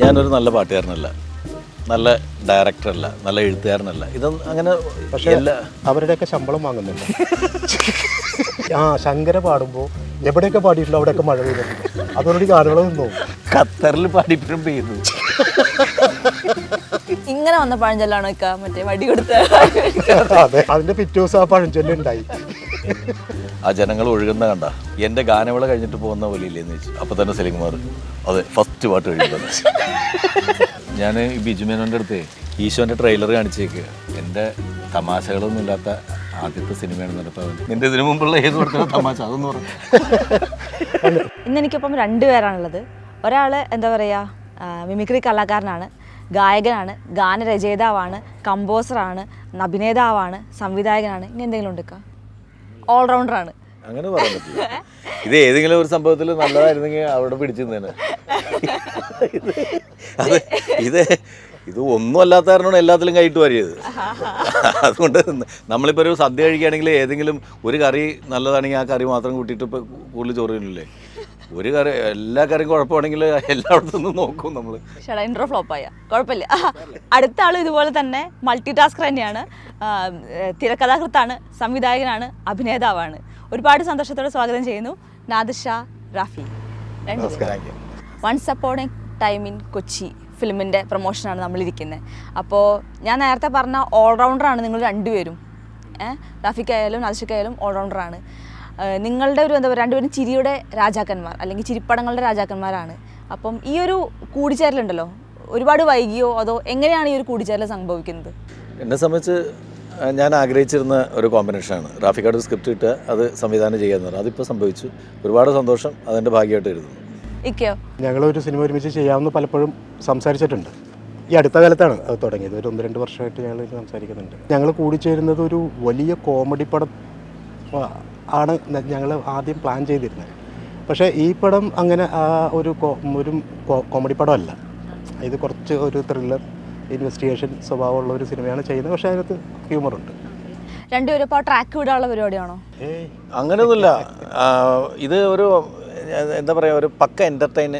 ഞാനൊരു നല്ല പാട്ടുകാരനല്ല. നല്ല ഡയറക്ടറല്ല നല്ല എഴുത്തുകാരനല്ല. ഇതൊന്നും അങ്ങനെ പക്ഷേ എല്ലാ അവരുടെയൊക്കെ ശമ്പളം വാങ്ങുന്നുണ്ട്. ആ ശങ്കര പാടുമ്പോൾ എവിടെയൊക്കെ പാടിയിട്ടുണ്ടോ അവിടെയൊക്കെ മഴ പെയ്തിട്ടുണ്ട് അതോടുകൂടി ഗാനങ്ങളും നിന്നു. ഖത്തറിൽ പാടിപ്പോഴും പെയ്യുന്നു ഇങ്ങനെ വന്ന പഴഞ്ചൊല്ലാണോ മറ്റേ വടി കൊടുത്ത അതെ അതിന്റെ പിറ്റേ ദിവസം ആ പഴഞ്ചൊല്ലുണ്ടായി ആ ജനങ്ങൾ ഒഴുകുന്ന കണ്ട എന്റെ ഗാനവിള കഴിഞ്ഞിട്ട് പോകുന്ന പോലെ ഇല്ലേന്ന് ചോദിച്ചു. അപ്പോൾ തന്നെ സെലിംഗ് മാറി അതെ ഫസ്റ്റ് പാട്ട് കഴിയുമ്പോൾ ഞാൻ ഈ അടുത്തേ അടുത്ത് ഈശോന്റെ ട്രെയിലർ കാണിച്ചേക്ക്. എന്റെ തമാശകളൊന്നും ഇല്ലാത്ത ആദ്യത്തെ സിനിമയാണ് നടത്താൻ നിന്റെ ഇതിനു മുമ്പുള്ള ഏത് തമാശ? അതൊന്നും പറഞ്ഞു ഇന്ന് എനിക്കൊപ്പം രണ്ടുപേരാണുള്ളത് ഒരാൾ എന്താ പറയുക മിമിക്രി കലാകാരനാണ് ഗായകനാണ് ഗാനരചയിതാവാണ് കമ്പോസറാണ് അഭിനേതാവാണ് സംവിധായകനാണ് ഇനി എന്തെങ്കിലും ഉണ്ട് ഓൾറൗണ്ടറാണ് അങ്ങനെ പറയാൻ പറ്റില്ല. ഇത് ഏതെങ്കിലും ഒരു സംഭവത്തിൽ നല്ലതായിരുന്നെങ്കിൽ അവിടെ പിടിച്ചു നിന്നേനെ ഇത് ഇത് ഒന്നും അല്ലാത്ത കാരണമാണ് എല്ലാത്തിലും കൈയിട്ട് വാരിയത്. അതുകൊണ്ട് നമ്മളിപ്പോൾ ഒരു സദ്യ കഴിക്കുകയാണെങ്കിൽ ഏതെങ്കിലും ഒരു കറി നല്ലതാണെങ്കിൽ ആ കറി മാത്രം കൂട്ടിയിട്ട് ഇപ്പോൾ കൂടുതൽ ചോറ് തിന്നില്ലേ? ഒരു കറി എല്ലാ കറിയും കുഴപ്പമാണെങ്കിൽ എല്ലായിടത്തും നോക്കും നമ്മൾ ഇൻട്രോ ഫ്ലോപ്പായ കുഴപ്പമില്ല. അടുത്ത ആൾ ഇതുപോലെ തന്നെ മൾട്ടി ടാസ്കർ തന്നെയാണ് തിരക്കഥാകൃത്താണ് സംവിധായകനാണ് അഭിനേതാവാണ്. ഒരുപാട് സന്തോഷത്തോടെ സ്വാഗതം ചെയ്യുന്നു Nadisha Rafi. Once upon a time in Kochi ഫിലിമിന്റെ പ്രൊമോഷനാണ് നമ്മളിരിക്കുന്നത്. അപ്പോൾ ഞാൻ നേരത്തെ പറഞ്ഞ ഓൾറൗണ്ടറാണ് നിങ്ങൾ രണ്ടുപേരും. ഏഹ് റാഫിക്കായാലും നാദിഷക്കായാലും ഓൾറൗണ്ടറാണ്. ഏഹ് നിങ്ങളുടെ ഒരു എന്താ പറയുക രണ്ടുപേരും ചിരിയുടെ രാജാക്കന്മാർ അല്ലെങ്കിൽ ചിരിപ്പടങ്ങളുടെ രാജാക്കന്മാരാണ്. അപ്പം ഈ ഒരു കൂടിച്ചേരലുണ്ടല്ലോ ഒരുപാട് വൈകിയോ അതോ എങ്ങനെയാണ് ഈ ഒരു കൂടിച്ചേരൽ സംഭവിക്കുന്നത്? എന്നെ സംബന്ധിച്ച് ഞാൻ ആഗ്രഹിച്ചിരുന്ന ഒരു കോമ്പിനേഷനാണ്. റാഫിക്കാട് സ്ക്രിപ്റ്റ് കിട്ടുക അത് സംവിധാനം ചെയ്യാന്ന് പറഞ്ഞത് അതിപ്പോൾ സംഭവിച്ചു. ഒരുപാട് സന്തോഷം അതെന്റെ ഭാഗ്യമായിട്ട് കരുതുന്നു. ഇക്കയോ? ഒരു സിനിമ ഒരുമിച്ച് ചെയ്യാമെന്ന് പലപ്പോഴും സംസാരിച്ചിട്ടുണ്ട്. ഈ അടുത്ത കാലത്താണ് അത് തുടങ്ങിയത്. ഒരു ഒന്ന് രണ്ട് വർഷമായിട്ട് ഞങ്ങൾ സംസാരിക്കുന്നുണ്ട്. ഞങ്ങൾ കൂടിച്ചേരുന്നത് ഒരു വലിയ കോമഡി പടം ആണ് ഞങ്ങൾ ആദ്യം പ്ലാൻ ചെയ്തിരുന്നത്. പക്ഷേ ഈ പടം അങ്ങനെ ആ ഒരു ഒരു കോമഡി പടമല്ല. ഇത് കുറച്ച് ഒരു ത്രില്ലർ ഇൻവെസ്റ്റിഗേഷൻ സ്വഭാവമുള്ള ഒരു സിനിമയാണ് ചെയ്യുന്നത്. പക്ഷേ അതിനകത്ത് ഹ്യൂമറുണ്ട് രണ്ടുപേരും ഇപ്പോൾ ട്രാക്ക് വിടാനുള്ള പരിപാടിയാണോ ഏയ് അങ്ങനെയൊന്നുമില്ല. ഇത് ഒരു എന്താ പറയുക ഒരു പക്ക എന്റർടൈൻ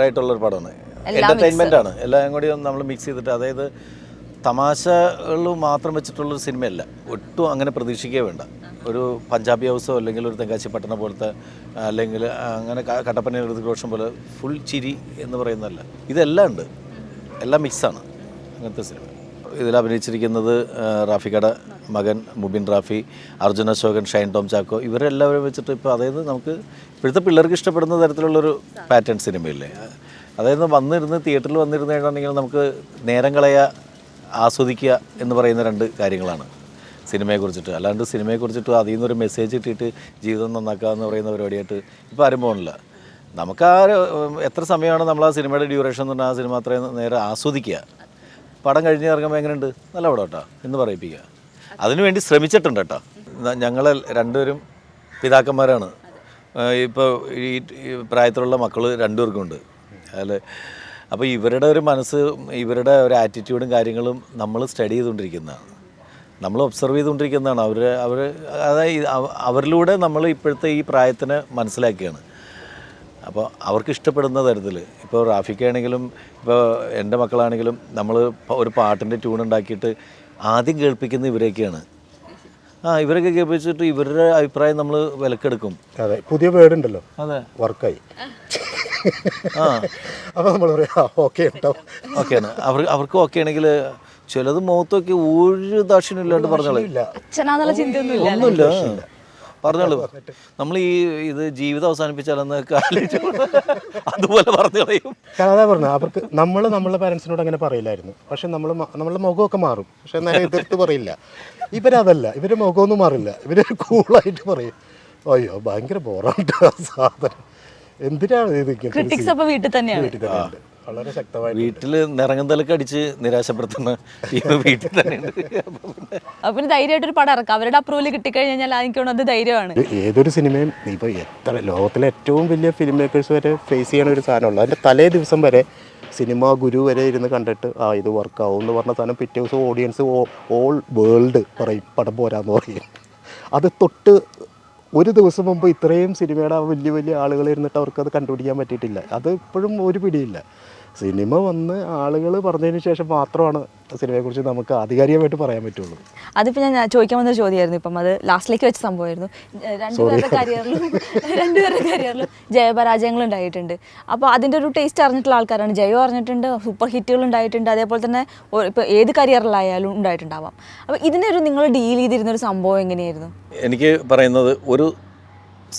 ആയിട്ടുള്ളൊരു പടമാണ്. എന്റർടൈൻമെന്റ് ആണ്. എല്ലാം കൂടി നമ്മൾ മിക്സ് ചെയ്തിട്ട് അതായത് തമാശകൾ മാത്രം വെച്ചിട്ടുള്ള ഒരു സിനിമയല്ല. ഒട്ടും അങ്ങനെ പ്രതീക്ഷിക്കേ വേണ്ട. ഒരു പഞ്ചാബി ഹൗസോ അല്ലെങ്കിൽ ഒരു തെങ്കാശി പട്ടണം പോലത്തെ അല്ലെങ്കിൽ അങ്ങനെ കട്ടപ്പന ഋതുഘോഷം പോലെ ഫുൾ ചിരി എന്ന് പറയുന്നതല്ല. ഇതെല്ലാം ഉണ്ട്. എല്ലാം മിക്സാണ് അങ്ങനത്തെ സിനിമ. ഇതിൽ അഭിനയിച്ചിരിക്കുന്നത് റാഫിക്കട മകൻ മുബിൻ റാഫി അർജുൻ അശോകൻ ഷൈൻ ടോം ചാക്കോ ഇവരെല്ലാവരും വെച്ചിട്ട് ഇപ്പോൾ അതായത് നമുക്ക് ഇപ്പോഴത്തെ പിള്ളേർക്ക് ഇഷ്ടപ്പെടുന്ന തരത്തിലുള്ളൊരു പാറ്റേൺ സിനിമയില്ലേ? അതായത് വന്നിരുന്ന് തിയേറ്ററിൽ വന്നിരുന്ന് കഴിഞ്ഞിട്ടുണ്ടെങ്കിൽ നമുക്ക് നേരം കളയുക ആസ്വദിക്കുക എന്ന് പറയുന്ന രണ്ട് കാര്യങ്ങളാണ് സിനിമയെക്കുറിച്ചിട്ട് അല്ലാണ്ട് സിനിമയെക്കുറിച്ചിട്ട് അതിൽ നിന്നൊരു മെസ്സേജ് ഇട്ടിട്ട് ജീവിതം നന്നാക്കുക എന്ന് പറയുന്ന പരിപാടിയായിട്ട് ഇപ്പോൾ ആരും പോകണില്ല നമുക്ക് ആ എത്ര സമയമാണ് നമ്മൾ ആ സിനിമയുടെ ഡ്യൂറേഷൻ എന്ന് പറഞ്ഞാൽ ആ സിനിമ അത്രയും നേരെ ആസ്വദിക്കുക. പടം കഴിഞ്ഞ് ഇറങ്ങുമ്പോൾ എങ്ങനെയുണ്ട്? നല്ല പടം കേട്ടോ. എന്ന് പറയിപ്പിക്കുക. അതിനുവേണ്ടി ശ്രമിച്ചിട്ടുണ്ട് കേട്ടോ. ഞങ്ങൾ രണ്ടുപേരും പിതാക്കന്മാരാണ്. ഇപ്പോൾ ഈ പ്രായത്തിലുള്ള മക്കൾ രണ്ടുപേർക്കുമുണ്ട് അതിൽ അപ്പോൾ ഇവരുടെ ഒരു മനസ്സ് ഇവരുടെ ഒരു ആറ്റിറ്റ്യൂഡും കാര്യങ്ങളും നമ്മൾ സ്റ്റഡി ചെയ്തുകൊണ്ടിരിക്കുന്നതാണ്. നമ്മൾ ഒബ്സർവ് ചെയ്തുകൊണ്ടിരിക്കുന്നതാണ്. അവർ അവർ അതായത് അവരിലൂടെ നമ്മൾ ഇപ്പോഴത്തെ ഈ പ്രായത്തിനെ മനസ്സിലാക്കിയാണ്. അപ്പോൾ അവർക്ക് ഇഷ്ടപ്പെടുന്ന തരത്തിൽ. ഇപ്പോൾ റാഫിക്കാണെങ്കിലും ഇപ്പോൾ എന്റെ മക്കളാണെങ്കിലും നമ്മൾ ഒരു പാട്ടിന്റെ ട്യൂൺ ഉണ്ടാക്കിയിട്ട് ആദ്യം കേൾപ്പിക്കുന്ന ഇവരൊക്കെയാണ് ആ ഇവരൊക്കെ കേൾപ്പിച്ചിട്ട് ഇവരുടെ അഭിപ്രായം നമ്മൾ വിലക്കെടുക്കും. അതെ പുതിയ വേർഡ് ഉണ്ടല്ലോ അതെ. വർക്കായി. ആ. അപ്പോൾ നമ്മൾ പറയാം ഓക്കെ കേട്ടോ ഓക്കെയാണ്. അവർ അവർക്ക് ഓക്കെ ആണെങ്കിൽ ചിലത് മുഖത്തൊക്കെ ഒരു ദാക്ഷിണ്യം ഇല്ലാണ്ട് പറഞ്ഞോളൂ. ഒന്നുമില്ല. പറഞ്ഞോളൂ. നമ്മൾ ഈ ഇത് ജീവിതം അവസാനിപ്പിച്ചാലെന്ന് അതുപോലെ പറഞ്ഞു കളയും. കാരണം അതാ പറഞ്ഞു അവർക്ക് നമ്മൾ നമ്മളെ പാരൻസിനോട് അങ്ങനെ പറയില്ലായിരുന്നു. പക്ഷെ നമ്മൾ നമ്മളുടെ മുഖമൊക്കെ മാറും. പക്ഷെ നേരെ എതിർത്ത് പറയില്ല. ഇവരതല്ല ഇവരുടെ മുഖമൊന്നും മാറില്ല. ഇവരൊരു കൂളായിട്ട് പറയും. അയ്യോ ഭയങ്കര ബോറാണ് സാധനം. എന്തിനാണ് ഇത് വീട്ടിൽ തന്നെയാണ്. വീട്ടിൽ തന്നെ ഉണ്ട് വളരെ ശക്തമായി വീട്ടിൽ നിറങ്ങന്തലൊക്കെ അടിച്ച് നിരാശപ്പെടുത്തുന്ന ടീം വീട്ടിൽ തന്നെയുണ്ട്. അപ്പൊ പിന്നെ ധൈര്യമായിട്ടൊരു പടം ഇറക്കാം. അവരുടെ അപ്രൂവൽ കിട്ടിക്കഴിഞ്ഞാൽ എനിക്ക് അത് ധൈര്യമാണ്. ഏതൊരു സിനിമയും ഇപ്പോൾ എത്ര ലോകത്തിലെ ഏറ്റവും വലിയ ഫിലിം മേക്കേഴ്സ് വരെ ഫേസ് ചെയ്യണ ഒരു സാധനമുള്ളൂ അതിന്റെ തലേ ദിവസം വരെ സിനിമ ഗുരു വരെ ഇരുന്ന് കണ്ടിട്ട് ആ ഇത് വർക്കാവും എന്ന് പറഞ്ഞ സാധനം പിറ്റേ ദിവസം ഓഡിയൻസ് ഓൾ വേൾഡ് പറയും. പടം പോരാന്ന് പറയും. അത് തൊട്ട് ഒരു ദിവസം മുമ്പ് ഇത്രയും സിനിമയുടെ വലിയ വലിയ ആളുകൾ ഇരുന്നിട്ട് അവർക്ക് അത് കണ്ടുപിടിക്കാൻ പറ്റിയിട്ടില്ല. അത് ഇപ്പോഴും ഒരു പിടിയില്ല. സിനിമ വന്ന് ആളുകൾ പറഞ്ഞതിന് ശേഷം മാത്രമാണ് സിനിമയെക്കുറിച്ച് നമുക്ക് ആധികാരികമായിട്ട് പറയാൻ പറ്റുള്ളൂ. അതിപ്പോൾ ഞാൻ ചോദിക്കാൻ വന്ന ചോദ്യമായിരുന്നു. ഇപ്പം അത് ലാസ്റ്റിലേക്ക് വെച്ച സംഭവമായിരുന്നു. രണ്ടുപേരുടെ കരിയറിലും രണ്ടുപേരുടെ കരിയറിലും ജയപരാജയങ്ങൾ ഉണ്ടായിട്ടുണ്ട്. അപ്പോൾ അതിന്റെ ഒരു ടേസ്റ്റ് അറിഞ്ഞിട്ടുള്ള ആൾക്കാരാണ്. ജയം അറിഞ്ഞിട്ടുണ്ട് സൂപ്പർ ഹിറ്റുകൾ ഉണ്ടായിട്ടുണ്ട്. അതേപോലെ തന്നെ ഇപ്പോൾ ഏത് കരിയറിലായാലും ഉണ്ടായിട്ടുണ്ടാവാം. അപ്പോൾ ഇതിന്റെ ഒരു നിങ്ങൾ ഡീൽ ചെയ്തിരുന്ന ഒരു സംഭവം എങ്ങനെയായിരുന്നു? എനിക്ക് പറയുന്നത് ഒരു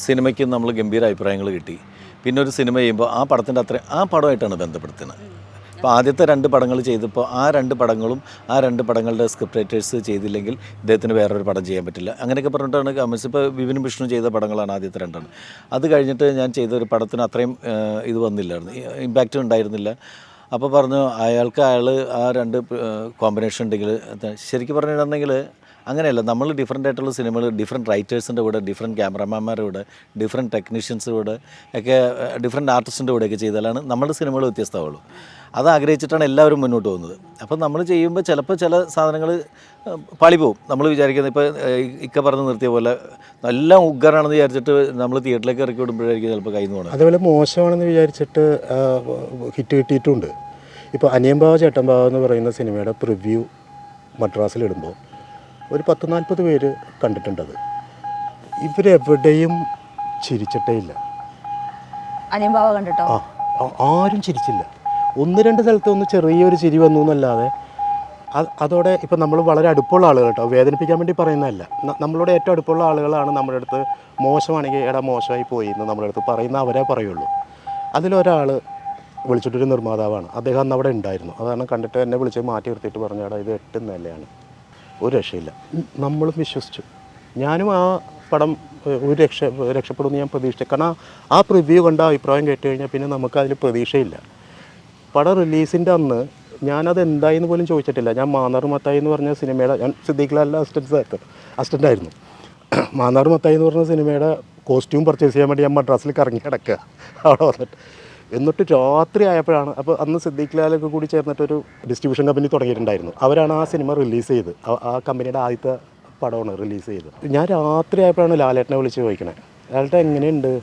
സിനിമയ്ക്ക് നമ്മൾ ഗംഭീര അഭിപ്രായങ്ങൾ കിട്ടി. പിന്നെ ഒരു സിനിമ ചെയ്യുമ്പോൾ ആ പടത്തിന്റെ അത്ര ആ പടമായിട്ടാണ് ബന്ധപ്പെടുത്തുന്നത്. അപ്പോൾ ആദ്യത്തെ രണ്ട് പടങ്ങൾ ചെയ്തപ്പോൾ ആ രണ്ട് പടങ്ങളും ആ രണ്ട് പടങ്ങളുടെ സ്ക്രിപ്റ്റ് റൈറ്റേഴ്സ് ചെയ്തില്ലെങ്കിൽ ഇദ്ദേഹത്തിന് വേറൊരു പടം ചെയ്യാൻ പറ്റില്ല. അങ്ങനെയൊക്കെ പറഞ്ഞിട്ടാണ് കമൽസ് ഇപ്പോൾ വിപിൻ വിഷ്ണു ചെയ്ത പടങ്ങളാണ് ആദ്യത്തെ രണ്ടാണ് അത് കഴിഞ്ഞിട്ട് ഞാൻ ചെയ്ത ഒരു പടത്തിന് അത്രയും ഇത് വന്നില്ലായിരുന്നു. ഇമ്പാക്റ്റ് ഉണ്ടായിരുന്നില്ല. അപ്പോൾ പറഞ്ഞു അയാൾക്ക് അയാൾ ആ രണ്ട് കോമ്പിനേഷൻ ഉണ്ടെങ്കിൽ ശരിക്കും പറഞ്ഞിട്ടുണ്ടെങ്കിൽ അങ്ങനെയല്ല നമ്മൾ ഡിഫറെന്റ് ആയിട്ടുള്ള സിനിമകൾ ഡിഫറെന്റ് റൈറ്റേഴ്സിന്റെ കൂടെ ഡിഫറെന്റ് ക്യാമറമാൻമാരുടെ കൂടെ ഡിഫറെന്റ് ടെക്നീഷ്യൻസ് കൂടെ ഒക്കെ ഡിഫറെന്റ് ആർട്ടിസ്റ്റിന്റെ കൂടെയൊക്കെ ചെയ്താലാണ് നമ്മുടെ സിനിമകൾ വ്യത്യസ്തമാവുള്ളൂ. അത് ആഗ്രഹിച്ചിട്ടാണ് എല്ലാവരും മുന്നോട്ട് പോകുന്നത്. അപ്പം നമ്മൾ ചെയ്യുമ്പോൾ ചിലപ്പോൾ ചില സാധനങ്ങൾ പാളിപ്പോവും. നമ്മൾ വിചാരിക്കുന്നത് ഇപ്പോൾ ഇക്ക പറഞ്ഞ് നിർത്തിയ പോലെ എല്ലാം ഉഗ്രാണെന്ന് വിചാരിച്ചിട്ട് നമ്മൾ തിയേറ്ററിലേക്ക് ഇറക്കി വിടുമ്പോഴായിരിക്കും ചിലപ്പോൾ നിന്ന് പോകണം അതുപോലെ മോശമാണെന്ന് വിചാരിച്ചിട്ട് ഹിറ്റ് കിട്ടിയിട്ടുണ്ട്. ഇപ്പോൾ അനിയമ്പാവ ചേട്ടൻ എന്ന് പറയുന്ന സിനിമയുടെ പ്രിവ്യൂ മദ്രാസിലിടുമ്പോൾ ഒരു പത്ത് നാൽപ്പത് പേര് കണ്ടിട്ടുണ്ടത്. ഇവരെവിടെയും ചിരിച്ചിട്ടേ ഇല്ല അനിയമ്പാവ കണ്ടിട്ടോ? ആ ആ- ആരും ചിരിച്ചില്ല. ഒന്ന് രണ്ട് സ്ഥലത്ത് ഒന്ന് ചെറിയൊരു ചിരി വന്നു എന്നല്ലാതെ അത് അതോടെ ഇപ്പം നമ്മൾ വളരെ അടുപ്പമുള്ള ആളുകൾ കേട്ടോ. വേദനിപ്പിക്കാൻ വേണ്ടി പറയുന്നതല്ല. ന- നമ്മളോട് ഏറ്റവും അടുപ്പമുള്ള ആളുകളാണ് നമ്മുടെ അടുത്ത് മോശമാണെങ്കിൽ എടാ മോശമായി പോയി എന്ന് നമ്മുടെ അടുത്ത് പറയുന്ന അവരെ പറയുള്ളൂ. അതിലൊരാൾ വിളിച്ചിട്ടൊരു നിർമ്മാതാവാണ്. അദ്ദേഹം അന്ന് അവിടെ ഉണ്ടായിരുന്നു. അതാണ് കണ്ടിട്ട് എന്നെ വിളിച്ച് മാറ്റി നിർത്തിയിട്ട് പറഞ്ഞു എടാ ഇത് എട്ട് നിലയാണ്. ഒരു രക്ഷയില്ല. നമ്മളും വിശ്വസിച്ചു. ഞാനും ആ പടം ഒരു രക്ഷ രക്ഷപ്പെടുമെന്ന് ഞാൻ പ്രതീക്ഷിച്ചു. കാരണം ആ പ്രിവ്യൂ കണ്ട അഭിപ്രായം കേട്ട് കഴിഞ്ഞാൽ പിന്നെ നമുക്ക് അതിൽ പ്രതീക്ഷയില്ല. പടം റിലീസിന്റെ അന്ന് ഞാനത് എന്തായെന്ന് പോലും ചോദിച്ചിട്ടില്ല. ഞാൻ മാന്നാർ മത്തായി എന്ന് പറഞ്ഞ സിനിമയുടെ ഞാൻ സിദ്ദീഖ് ലാലിന്റെ അസിസ്റ്റൻസ് ആയിരുന്നു. മാന്നാർ മത്തായി എന്ന് പറഞ്ഞ സിനിമയുടെ കോസ്റ്റ്യൂം പർച്ചേസ് ചെയ്യാൻ വേണ്ടി ഞാൻ മദ്രാസിൽ കറങ്ങി കിടക്കുക. അവിടെ വന്നിട്ട്. എന്നിട്ട് രാത്രി ആയപ്പോഴാണ്. അപ്പോൾ അന്ന് സിദ്ദീഖ്ലാലൊക്കെ കൂടി ചേർന്നിട്ടൊരു ഡിസ്ട്രിബ്യൂഷൻ കമ്പനി തുടങ്ങിയിട്ടുണ്ടായിരുന്നു. അവരാണ് ആ സിനിമ റിലീസ് ചെയ്ത്. ആ- കമ്പനിയുടെ ആദ്യത്തെ പടമാണ് റിലീസ് ചെയ്തത് ഞാൻ രാത്രി ആയപ്പോഴാണ് ലാലേട്ടനെ വിളിച്ച് ചോദിക്കണേ. ലാലേട്ടൻ എങ്ങനെയുണ്ട്?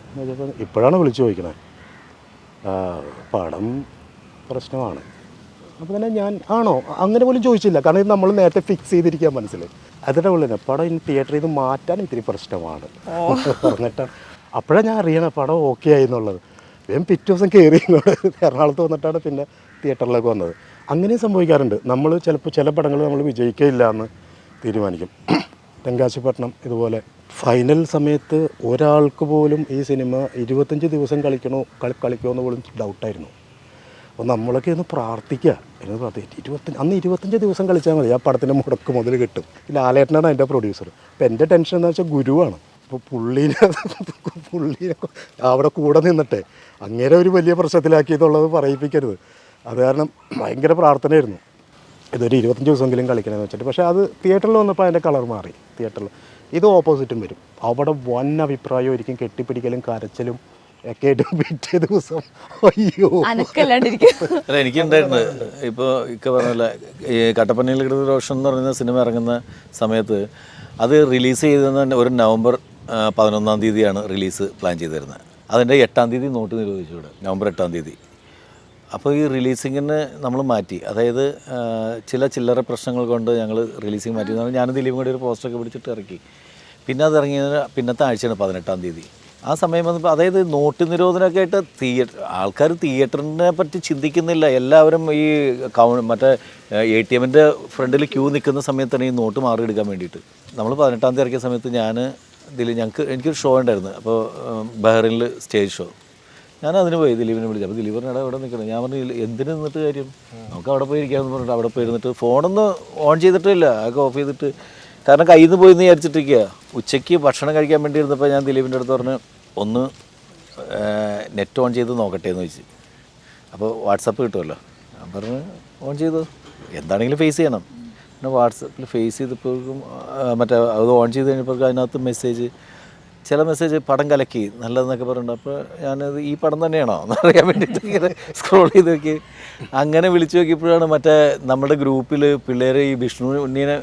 ഇപ്പോഴാണ് വിളിച്ച് ചോദിക്കണേ. പടം പ്രശ്നമാണ്. അപ്പോൾ തന്നെ ഞാൻ ആണോ? അങ്ങനെ പോലും ചോദിച്ചില്ല. കാരണം ഇത് നമ്മൾ നേരത്തെ ഫിക്സ് ചെയ്തിരിക്കാൻ മനസ്സിൽ അതിന്റെ ഉള്ളിൽ പടം ഇനി തിയേറ്ററിൽ നിന്ന് മാറ്റാൻ ഇത്തിരി പ്രശ്നമാണ്. പറഞ്ഞിട്ടാണ് അപ്പോഴാണ് ഞാൻ അറിയണം പടം ഓക്കെ ആയി എന്നുള്ളത്. വേഗം പിറ്റേ ദിവസം കയറി എറണാകുളത്ത് വന്നിട്ടാണ് പിന്നെ തിയേറ്ററിലേക്ക് വന്നത്. അങ്ങനെ സംഭവിക്കാറുണ്ട്. നമ്മൾ ചിലപ്പോൾ ചില പടങ്ങൾ നമ്മൾ വിജയിക്കില്ല എന്ന് തീരുമാനിക്കും. തെങ്കാശിപട്ടണം ഇതുപോലെ. ഫൈനൽ സമയത്ത് ഒരാൾക്ക് പോലും ഈ സിനിമ ഇരുപത്തഞ്ച് ദിവസം കളിക്കണോ കളി കളിക്കുമോ എന്ന് പോലും ഡൗട്ടായിരുന്നു. അപ്പോൾ നമ്മളൊക്കെ ഒന്ന് പ്രാർത്ഥിക്കുക എന്ന് പ്രാർത്ഥിക്കുക ഇരുപത്തഞ്ച് അന്ന് ഇരുപത്തഞ്ച് ദിവസം കളിച്ചാൽ മതി. ആ പടത്തിന്റെ മുടക്ക് മുതൽ കിട്ടും. ലാലേട്ടനാണ് എന്റെ പ്രൊഡ്യൂസർ അപ്പോൾ എന്റെ ടെൻഷൻ എന്ന് വെച്ചാൽ ഗുരുവാണ്. അപ്പോൾ പുള്ളീനെ പുള്ളീനെ അവിടെ കൂടെ നിന്നിട്ടെ. അങ്ങനെ ഒരു വലിയ പ്രശ്നത്തിലാക്കിയതുള്ളത് പറയിപ്പിക്കരുത്. അത് കാരണം ഭയങ്കര പ്രാർത്ഥനയായിരുന്നു. ഇതൊരു ഇരുപത്തഞ്ച് ദിവസമെങ്കിലും കളിക്കണമെന്ന് വെച്ചിട്ട്. പക്ഷേ അത് തിയേറ്ററിൽ വന്നപ്പോൾ അതിന്റെ കളർ മാറി. തിയേറ്ററിൽ. ഇത് ഓപ്പോസിറ്റും വരും. അവിടെ വൻ അഭിപ്രായമായിരിക്കും കെട്ടിപ്പിടിക്കലും കരച്ചിലും ഒക്കെ ആയിട്ട് പിറ്റേ ദിവസം. അയ്യോ. അനക്കല്ലാണ്ടിരിക്കും. അല്ല എനിക്കുണ്ടായിരുന്നു ഇപ്പോൾ ഇക്ക പറഞ്ഞില്ല ഈ കട്ടപ്പനയിൽ കിടന്ന റോഷൻ എന്ന് പറയുന്ന സിനിമ ഇറങ്ങുന്ന സമയത്ത് അത് റിലീസ് ചെയ്തത് ഒരു നവംബർ പതിനൊന്നാം തീയതിയാണ് റിലീസ് പ്ലാൻ ചെയ്തിരുന്നത്. അതിന്റെ എട്ടാം തീയതി നോട്ട് നിരോധിച്ചു ഇവിടെ നവംബർ എട്ടാം തീയതി. അപ്പോൾ ഈ റിലീസിങ്ങിന് നമ്മൾ മാറ്റി. അതായത് ചില ചില്ലറ പ്രശ്നങ്ങൾ കൊണ്ട് ഞങ്ങൾ റിലീസിങ് മാറ്റി. എന്ന് പറഞ്ഞാൽ ഞാനും ദിലീപും കൂടി ഒരു പോസ്റ്ററൊക്കെ പിടിച്ചിട്ട് ഇറക്കി. പിന്നെ അത് ഇറങ്ങിയതിന് പിന്നത്തെ ആഴ്ചയാണ് പതിനെട്ടാം തീയതി. ആ സമയം വന്നപ്പോൾ അതായത് നോട്ട് നിരോധനമൊക്കെ ആയിട്ട് തിയേറ്റർ ആൾക്കാർ തിയേറ്ററിനെ പറ്റി ചിന്തിക്കുന്നില്ല. എല്ലാവരും ഈ കൗ മറ്റേ എ ടി എമ്മിന്റെ ഫ്രണ്ടിൽ ക്യൂ നിൽക്കുന്ന സമയത്താണ് ഈ നോട്ട് മാറിയെടുക്കാൻ വേണ്ടിയിട്ട്. നമ്മൾ പതിനെട്ടാം തീയതി ഇറക്കിയ സമയത്ത് ഞാൻ ദിലീപ് ഞങ്ങൾക്ക് എനിക്കൊരു ഷോ ഉണ്ടായിരുന്നു. അപ്പോൾ ബഹ്റിനിൽ സ്റ്റേജ് ഷോ ഞാൻ അതിന് പോയി ദിലീപിനെ വിളിച്ചു. അപ്പോൾ ദിലീപ് പറഞ്ഞാൽ അവിടെ നിൽക്കണം ഞാൻ പറഞ്ഞു എന്തിനു എന്തിന് നിന്നിട്ട് കാര്യം? നമുക്ക് അവിടെ പോയി ഇരിക്കാമെന്ന് പറഞ്ഞിട്ട് അവിടെ പോയി ഇരുന്നിട്ട് ഫോണൊന്നും ഓൺ ചെയ്തിട്ടില്ല. അതൊക്കെ ഓഫ് ചെയ്തിട്ട്. കാരണം കയ്യിൽ നിന്ന് പോയി എന്ന് വിചാരിച്ചിട്ടിരിക്കുക ഉച്ചയ്ക്ക് ഭക്ഷണം കഴിക്കാൻ വേണ്ടി ഇരുന്നപ്പോൾ ഞാൻ ദിലീപിന്റെ അടുത്ത് പറഞ്ഞ് ഒന്ന് നെറ്റ് ഓൺ ചെയ്ത് നോക്കട്ടെ എന്ന് ചോദിച്ചു. അപ്പോൾ വാട്സപ്പ് കിട്ടുമല്ലോ. ഞാൻ പറഞ്ഞ് ഓൺ ചെയ്തു. എന്താണെങ്കിലും ഫേസ് ചെയ്യണം. പിന്നെ വാട്സപ്പിൽ ഫേസ് ചെയ്തപ്പോഴും മറ്റേ അത് ഓൺ ചെയ്ത് കഴിഞ്ഞപ്പോഴും അതിനകത്ത് മെസ്സേജ് ചില മെസ്സേജ് പടം കലക്കി നല്ലതെന്നൊക്കെ പറയുന്നുണ്ട് അപ്പോൾ ഞാനത് ഈ പടം തന്നെയാണോ എന്ന് അറിയാൻ വേണ്ടിയിട്ട് ഇങ്ങനെ സ്ക്രോൾ ചെയ്ത് നോക്കി. അങ്ങനെ വിളിച്ചു നോക്കിയപ്പോഴാണ് മറ്റേ നമ്മുടെ ഗ്രൂപ്പിൽ പിള്ളേർ ഈ വിഷ്ണു ഉണ്ണീനെ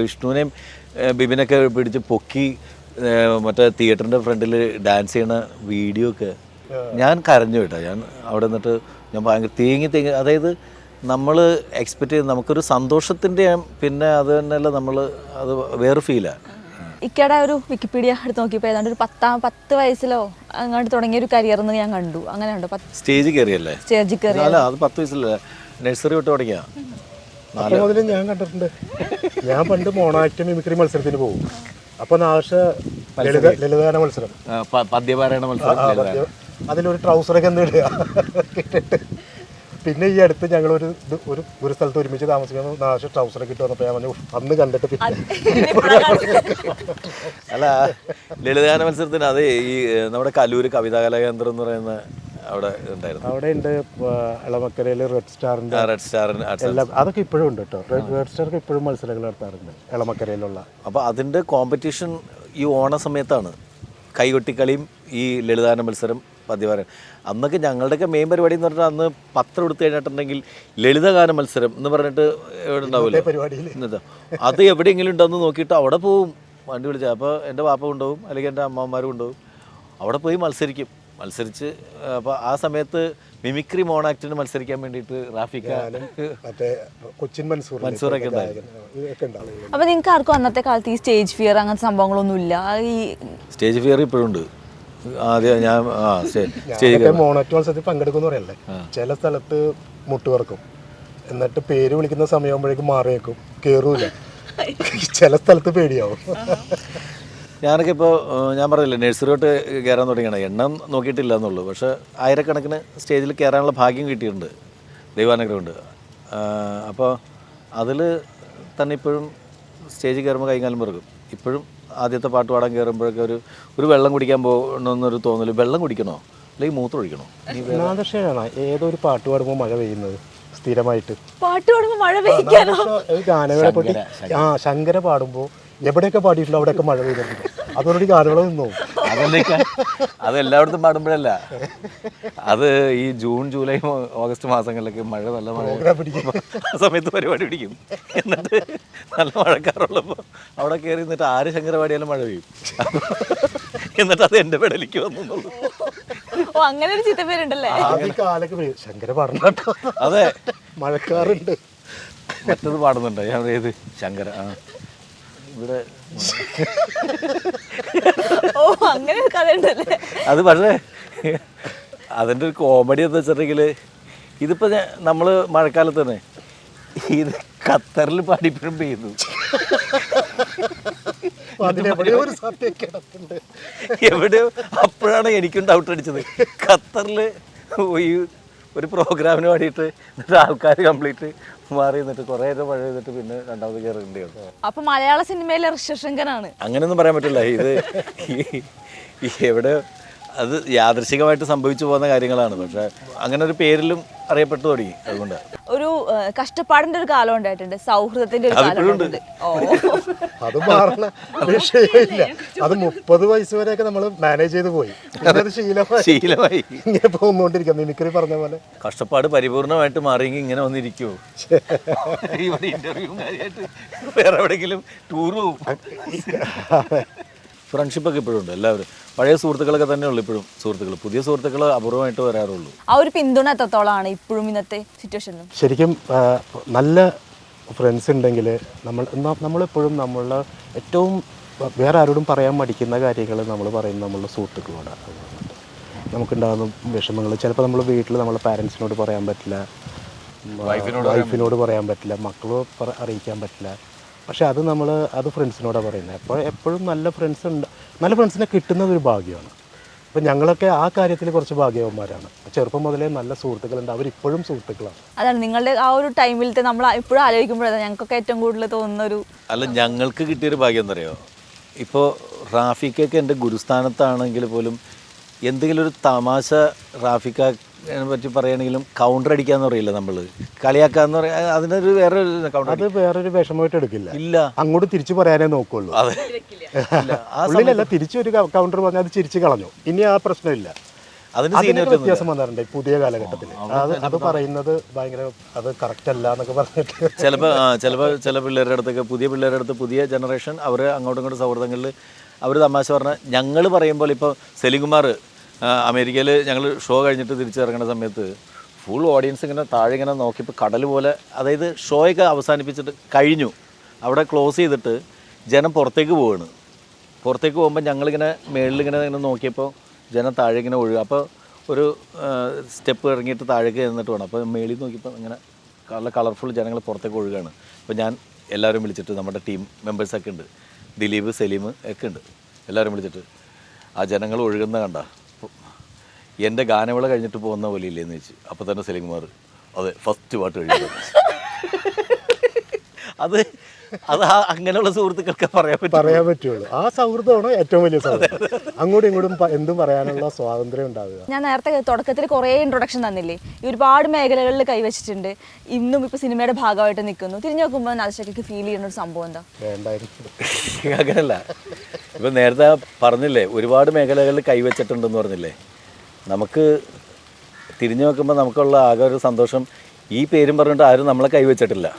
വിഷ്ണുവിനെയും ബിബിനൊക്കെ പിടിച്ച് പൊക്കി മറ്റേ തിയേറ്ററിന്റെ ഫ്രണ്ടിൽ ഡാൻസ് ചെയ്യണ വീഡിയോ ഒക്കെ ഞാൻ കരഞ്ഞു കേട്ടോ. ഞാൻ അവിടെ നിന്നിട്ട് ഞാൻ ഭയങ്കര തേങ്ങി തേങ്ങി അതായത് നമ്മൾ എക്സ്പെക്ട് ചെയ്ത് നമുക്കൊരു സന്തോഷത്തിന്റെ പിന്നെ അത് തന്നെയല്ല നമ്മൾ അത് വേറെ ഫീലാണ് ഇക്കയുടെ ഒരു വിക്കിപീഡിയ എടുത്ത് നോക്കിയപ്പോൾ ഏതാണ്ട് ഒരു പത്താം പത്ത് വയസ്സിലോ അങ്ങോട്ട് തുടങ്ങിയ ഒരു കരിയർ എന്ന് ഞാൻ കണ്ടു. അങ്ങനെ ഉണ്ട് സ്റ്റേജ് കയറിയല്ലേ? സ്റ്റേജ് കയറി അല്ല അത് പത്ത് വയസ്സിലല്ലേ നഴ്സറി തൊട്ട് തുടങ്ങിയ മുതൽ ഞാൻ കണ്ടിട്ടുണ്ട്. ഞാൻ പണ്ട് മോണാക്ട് മിമിക്രി മത്സരത്തിന് പോകും. അപ്പോൾ നാശ ലളിത ലളിതഗാന മത്സരം. പദ്യപാരായണ മത്സരം അതിലൊരു ട്രൗസറൊക്കെ എന്ത് ഇടുക ഇട്ടിട്ട് പിന്നെ ഈ അടുത്ത് ഞങ്ങൾ ഒരു ഒരു ഒരു സ്ഥലത്ത് ഒരുമിച്ച് താമസിക്കുന്നു നാശം ട്രൗസറൊക്കെ ഇട്ട് വന്നപ്പോൾ ഞാൻ പറഞ്ഞു അന്ന് കണ്ടിട്ട് പിന്നെ അല്ല ലളിതഗാന മത്സരത്തിന് അത് ഈ നമ്മുടെ കലൂര് കവിതാ കലാകേന്ദ്രം എന്ന് പറയുന്ന അവിടെ ഉണ്ടായിരുന്നു. അവിടെ ഉണ്ട് ഇളമക്കരയിൽ റെഡ് സ്റ്റാറിന്റെ റെഡ് സ്റ്റാറിന് എല്ലാം അതൊക്കെ ഇപ്പോഴും ഉണ്ട് കേട്ടോ റെഡ് റെഡ് സ്റ്റാർക്ക് ഇപ്പോഴും മത്സരങ്ങൾ നടത്താറുണ്ട് ഇളമക്കരയിലുള്ള അപ്പോൾ അതിന്റെ കോമ്പറ്റീഷൻ ഈ ഓണ സമയത്താണ് കൈകൊട്ടിക്കളിയും ഈ ലളിതാന മത്സരം പതിവാരം അന്നൊക്കെ ഞങ്ങളുടെയൊക്കെ മെയിൻ പരിപാടി എന്ന് പറഞ്ഞാൽ അന്ന് പത്രം എടുത്തു കഴിഞ്ഞിട്ടുണ്ടെങ്കിൽ ലളിതഗാന മത്സരം എന്ന് പറഞ്ഞിട്ട് എവിടെ ഉണ്ടാവില്ല അത് എവിടെയെങ്കിലും ഉണ്ടെന്ന് നോക്കിയിട്ട് അവിടെ പോവും. വണ്ടി വിളിച്ചാൽ അപ്പോൾ എന്റെ വാപ്പ കൊണ്ടുപോകും. അല്ലെങ്കിൽ എന്റെ അമ്മമാരും കൊണ്ടുപോകും. അവിടെ പോയി മത്സരിക്കും. മത്സരിച്ച് അപ്പോൾ ആ സമയത്ത് മിമിക്രി മോണാക്ടിന് മത്സരിക്കാൻ വേണ്ടിയിട്ട് റാഫിക്ക മറ്റേ കൊച്ചിൻ മൻസൂർ മൻസൂറൊക്കെ അപ്പോൾ നിങ്ങൾക്ക് ആർക്കും അന്നത്തെ കാലത്ത് ഈ സ്റ്റേജ് ഫിയർ അങ്ങനത്തെ സംഭവങ്ങളൊന്നും ഇല്ല? ഈ സ്റ്റേജ് ഫിയർ ഇപ്പോഴും ഉണ്ട്. ആദ്യം ഞാൻ ആ ശരി. മോണറ്റ് മത്സരത്തിൽ പങ്കെടുക്കുന്ന പറയല്ലേ? ചില സ്ഥലത്ത് മുട്ടുവർക്കും എന്നിട്ട് പേര് വിളിക്കുന്ന സമയമാകുമ്പോഴേക്കും മാറി വെക്കും കയറൂല ചില സ്ഥലത്ത് പേടിയാവും. ഞാനൊക്കെ ഇപ്പോൾ ഞാൻ പറഞ്ഞില്ലേ നഴ്സറിയോട്ട് കയറാൻ തുടങ്ങിയാണ്. എണ്ണം നോക്കിയിട്ടില്ല എന്നുള്ളൂ പക്ഷേ ആയിരക്കണക്കിന് സ്റ്റേജിൽ കയറാനുള്ള ഭാഗ്യം കിട്ടിയിട്ടുണ്ട്. ദൈവാനുഗ്രഹം ഉണ്ട് അപ്പോൾ അതിൽ തന്നെ ഇപ്പോഴും സ്റ്റേജിൽ കയറുമ്പോൾ കൈകാലം പിറക്കും. ഇപ്പോഴും ആദ്യത്തെ പാട്ട് പാടാൻ കയറുമ്പോഴൊക്കെ ഒരു ഒരു വെള്ളം കുടിക്കാൻ പോകണമെന്നൊരു തോന്നൽ വെള്ളം കുടിക്കണോ? അല്ലെങ്കിൽ മൂത്രം ഒഴിക്കണോ? നാദർഷനാണ് ഏതോ ഒരു പാട്ട് പാടുമ്പോൾ മഴ പെയ്യുന്നത് സ്ഥിരമായിട്ട്. പാട്ട് പാടുമ്പോൾ മഴ പെയ്യാനോ ഒരു ഗാനമേള പൊട്ടി ആ ശങ്കര പാടുമ്പോൾ എവിടെയൊക്കെ പാടിയിട്ടുള്ളൂ അവിടെയൊക്കെ മഴ പെയ്തിട്ടുണ്ട് അതോടുകൂടി ഗാനമേള നിന്നു അതെന്തൊക്കെ? അത് എല്ലായിടത്തും പാടുമ്പോഴല്ല. അത് ഈ ജൂൺ ജൂലൈ ഓഗസ്റ്റ് മാസങ്ങളിലൊക്കെ മഴ നല്ല മഴ പിടിക്കും. ആ സമയത്ത് പരിപാടി പിടിക്കും. എന്നിട്ട് നല്ല മഴക്കാറുള്ളപ്പോൾ അവിടെ കയറി നിന്നിട്ട് ആര് ശങ്കരവാടിയാലും മഴ പെയ്യും. എന്നിട്ട് അത് എന്റെ പെടലിക്ക് വന്നു ഓ അങ്ങനെ ഒരു ചിത്തപ്പേരുണ്ടല്ലേ കാലൊക്കെ ശങ്കര അതെ. മഴക്കാറുണ്ട്. മറ്റത് പാടുന്നുണ്ടോ? ഞാൻ ഏത്? ശങ്കര ആ. ഇവിടെ ഓ അങ്ങനെ ഒരു കഥ ഉണ്ടല്ലേ അത് പക്ഷേ അതിന്റെ ഒരു കോമഡി എന്ന് വെച്ചിട്ടുണ്ടെങ്കിൽ ഇതിപ്പോൾ നമ്മൾ മഴക്കാലത്ത് തന്നെ ഇത് ഖത്തറിൽ പാടിപ്പോഴും പെയ്യുന്നു. എവിടെയോ അപ്പോഴാണ് എനിക്കും ഡൗട്ട് അടിച്ചത്. ഖത്തറിൽ ഈ ഒരു പ്രോഗ്രാമിന് വേണ്ടിയിട്ട് എന്നിട്ട് ആൾക്കാർ കംപ്ലീറ്റ് മാറി നിന്നിട്ട് കുറേ നേരം മഴ ചെയ്തിട്ട് പിന്നെ രണ്ടാമത് കയറേണ്ടി വന്നു. അപ്പൊ മലയാള സിനിമയിലെ ഋഷശങ്കനാണ് അങ്ങനെയൊന്നും പറയാൻ പറ്റില്ല. ഇത് എവിടെ അത് യാദൃശികമായിട്ട് സംഭവിച്ചു പോകുന്ന കാര്യങ്ങളാണ്. പക്ഷെ അങ്ങനെ ഒരു പേരിലും അറിയപ്പെട്ടു തുടങ്ങി. അതുകൊണ്ട്. ഒരു കഷ്ടപ്പാടിന്റെ ഒരു കാലം ഉണ്ടായിട്ടുണ്ട്. സൗഹൃദത്തിന്റെ ഒരു കാലം ഓ. അത് മാറണ. വിഷയമില്ല അത് മുപ്പത് വയസ്സ് വരെയൊക്കെ നമ്മൾ മാനേജ് ചെയ്ത് പോയി. പിന്നെ അത് ശീലമായി. ശീലമായി. ഇങ്ങനെ പോകുന്നോണ്ടിരിക്കാം മിമിക്രി പറഞ്ഞ പോലെ. കഷ്ടപ്പാട് പരിപൂർണമായിട്ട് മാറിയെങ്കിൽ ഇങ്ങനെ വന്നിരിക്കുമോ ഇന്റർവ്യൂ കാര്യമായിട്ട് വേറെ എവിടെങ്കിലും ടൂർ പോകും ഫ്രണ്ട്ഷിപ്പൊക്കെ ഇപ്പോഴും ഉണ്ട്. എല്ലാവരും. പഴയ സുഹൃത്തുക്കളൊക്കെ തന്നെ ഉള്ളു ഇപ്പോഴും സുഹൃത്തുക്കൾ പുതിയ സുഹൃത്തുക്കൾ അപൂർവമായിട്ട് വരാറുള്ളൂ. ആ ഒരു പിന്തുണ എത്രത്തോളമാണ് ഇപ്പോഴും ഇന്നത്തെ സിറ്റുവേഷനിലും ശരിക്കും നല്ല ഫ്രണ്ട്സ് ഉണ്ടെങ്കിൽ നമ്മൾ നമ്മളെപ്പോഴും നമ്മളുടെ ഏറ്റവും വേറെ ആരോടും പറയാൻ മടിക്കുന്ന കാര്യങ്ങൾ നമ്മൾ പറയുന്ന നമ്മളുടെ സുഹൃത്തുക്കളോട്. നമുക്കുണ്ടാകുന്ന വിഷമങ്ങൾ. ചിലപ്പോൾ നമ്മൾ വീട്ടിൽ നമ്മളെ പാരൻസിനോട് പറയാൻ പറ്റില്ല. വൈഫിനോട് പറയാൻ പറ്റില്ല. മക്കളോട് അറിയിക്കാൻ പറ്റില്ല. പക്ഷെ അത് നമ്മൾ അത് ഫ്രണ്ട്സിനോടാണ് പറയുന്നത്. അപ്പോൾ എപ്പോഴും നല്ല ഫ്രണ്ട്സ് ഉണ്ട്. നല്ല ഫ്രണ്ട്സിനെ കിട്ടുന്നത് ഒരു ഭാഗ്യമാണ്. അപ്പോൾ ഞങ്ങളൊക്കെ ആ കാര്യത്തിൽ കുറച്ച് ഭാഗ്യവന്മാരാണ്. ചെറുപ്പം മുതലേ നല്ല സുഹൃത്തുക്കളുണ്ട്. അവരിപ്പോഴും സുഹൃത്തുക്കളാണ്. അതാണ് നിങ്ങളുടെ ആ ഒരു ടൈമിലത്തെ നമ്മൾ ഇപ്പോഴും ആലോചിക്കുമ്പോഴാണ് ഞങ്ങൾക്കൊക്കെ ഏറ്റവും കൂടുതൽ തോന്നുന്ന ഒരു അല്ല ഞങ്ങൾക്ക് കിട്ടിയൊരു ഭാഗ്യം എന്നറിയോ? ഇപ്പോൾ റാഫിക്കൊക്കെ എന്റെ ഗുരുസ്ഥാനത്താണെങ്കിൽ പോലും എന്തെങ്കിലും ഒരു തമാശ റാഫിക്ക പറ്റി പറയുകയാണെങ്കിലും കൗണ്ടർ അടിക്കാന്ന് പറയില്ല നമ്മൾ കളിയാക്കാന്ന് പറയാ അതിനൊരു വേറെ കൗണ്ടർ അത് വേറൊരു വിഷമമായിട്ട് എടുക്കില്ല. ഇല്ല. അങ്ങോട്ട് തിരിച്ചു പറയാനേ നോക്കുള്ളൂ. അതെ. ഉള്ളിലല്ല തിരിച്ചൊരു കൗണ്ടർ പറഞ്ഞാൽ അത് ചിരിച്ചു കളഞ്ഞു. ഇനി ആ പ്രശ്നമില്ല. അതിന് വ്യത്യാസം വന്നിട്ടുണ്ട് പുതിയ കാലഘട്ടത്തിൽ അത് അത് പറയുന്നത് ഭയങ്കര അത് കറക്റ്റ് അല്ല എന്നൊക്കെ പറഞ്ഞിട്ട്. ചിലപ്പോൾ ചിലപ്പോൾ ചില പിള്ളേരുടെ അടുത്തൊക്കെ പുതിയ പിള്ളേരുടെ അടുത്ത് പുതിയ ജനറേഷൻ അവർ അങ്ങോട്ടും ഇങ്ങോട്ടും സൗഹൃദങ്ങളിൽ അവർ തമാശ പറഞ്ഞാൽ ഞങ്ങൾ പറയുമ്പോൾ ഇപ്പോൾ സെലിംകുമാർ അമേരിക്കയിൽ ഞങ്ങൾ ഷോ കഴിഞ്ഞിട്ട് തിരിച്ചിറങ്ങുന്ന സമയത്ത് ഫുൾ ഓഡിയൻസ് ഇങ്ങനെ താഴെ ഇങ്ങനെ നോക്കിയപ്പോൾ കടൽ പോലെ അതായത് ഷോയൊക്കെ അവസാനിപ്പിച്ചിട്ട് കഴിഞ്ഞു. അവിടെ ക്ലോസ് ചെയ്തിട്ട് ജനം പുറത്തേക്ക് പോവാണ്. പുറത്തേക്ക് പോകുമ്പോൾ ഞങ്ങളിങ്ങനെ മേളിൽ ഇങ്ങനെ നോക്കിയപ്പോൾ ജനം താഴെ ഇങ്ങനെ ഒഴുകുക അപ്പോൾ ഒരു സ്റ്റെപ്പ് ഇറങ്ങിയിട്ട് താഴേക്ക് ചെന്നിട്ട് വേണം. അപ്പോൾ മേളിൽ നോക്കിയപ്പോൾ ഇങ്ങനെ നല്ല കളർഫുൾ ജനങ്ങൾ പുറത്തേക്ക് ഒഴുകുകയാണ് അപ്പോൾ ഞാൻ എല്ലാവരും വിളിച്ചിട്ട് നമ്മുടെ ടീം മെമ്പേഴ്സൊക്കെ ഉണ്ട്. ദിലീപ് സലീം ഒക്കെ ഉണ്ട്. എല്ലാവരും വിളിച്ചിട്ട് ആ ജനങ്ങൾ ഒഴുകുന്ന കണ്ട. എന്റെ ഗാനവിള കഴിഞ്ഞിട്ട് പോകുന്ന പോലെ ഇല്ലേന്ന് ചോദിച്ചു. അപ്പോൾ തന്നെ സലീംകുമാർ അതെ ഫസ്റ്റ് പാട്ട് കഴിഞ്ഞു. അത് അത് അങ്ങനെയുള്ള സുഹൃത്തുക്കൾക്ക് പറയാൻ പറ്റും പറയാൻ പറ്റുള്ളൂ. ആ സൗഹൃദമാണ് ഏറ്റവും വലിയ സൗഹൃദം. അങ്ങോട്ടും ഇങ്ങോട്ടും എന്തും പറയാനുള്ള സ്വാതന്ത്ര്യം ഉണ്ടാവുക. ഞാൻ നേരത്തെ തുടക്കത്തിൽ കുറേ ഇൻട്രൊഡക്ഷൻ തന്നില്ലേ? ഈ ഒരുപാട് മേഖലകളിൽ കൈവച്ചിട്ടുണ്ട്. ഇന്നും ഇപ്പൊ സിനിമയുടെ ഭാഗമായിട്ട് നിൽക്കുന്നു. തിരിഞ്ഞു നോക്കുമ്പോൾ നാദശയ്ക്ക് ഫീൽ ചെയ്യുന്ന ഒരു സംഭവം എന്താ? വേണ്ടായിരുന്നു അങ്ങനല്ല. ഇപ്പൊ നേരത്തെ പറഞ്ഞില്ലേ ഒരുപാട് മേഖലകളിൽ കൈവച്ചിട്ടുണ്ടെന്ന് പറഞ്ഞില്ലേ? നമുക്ക് തിരിഞ്ഞു നോക്കുമ്പോൾ നമുക്കുള്ള ആകെ ഒരു സന്തോഷം ഈ പേരും പറഞ്ഞിട്ട് ആരും നമ്മളെ കൈവച്ചിട്ടില്ല.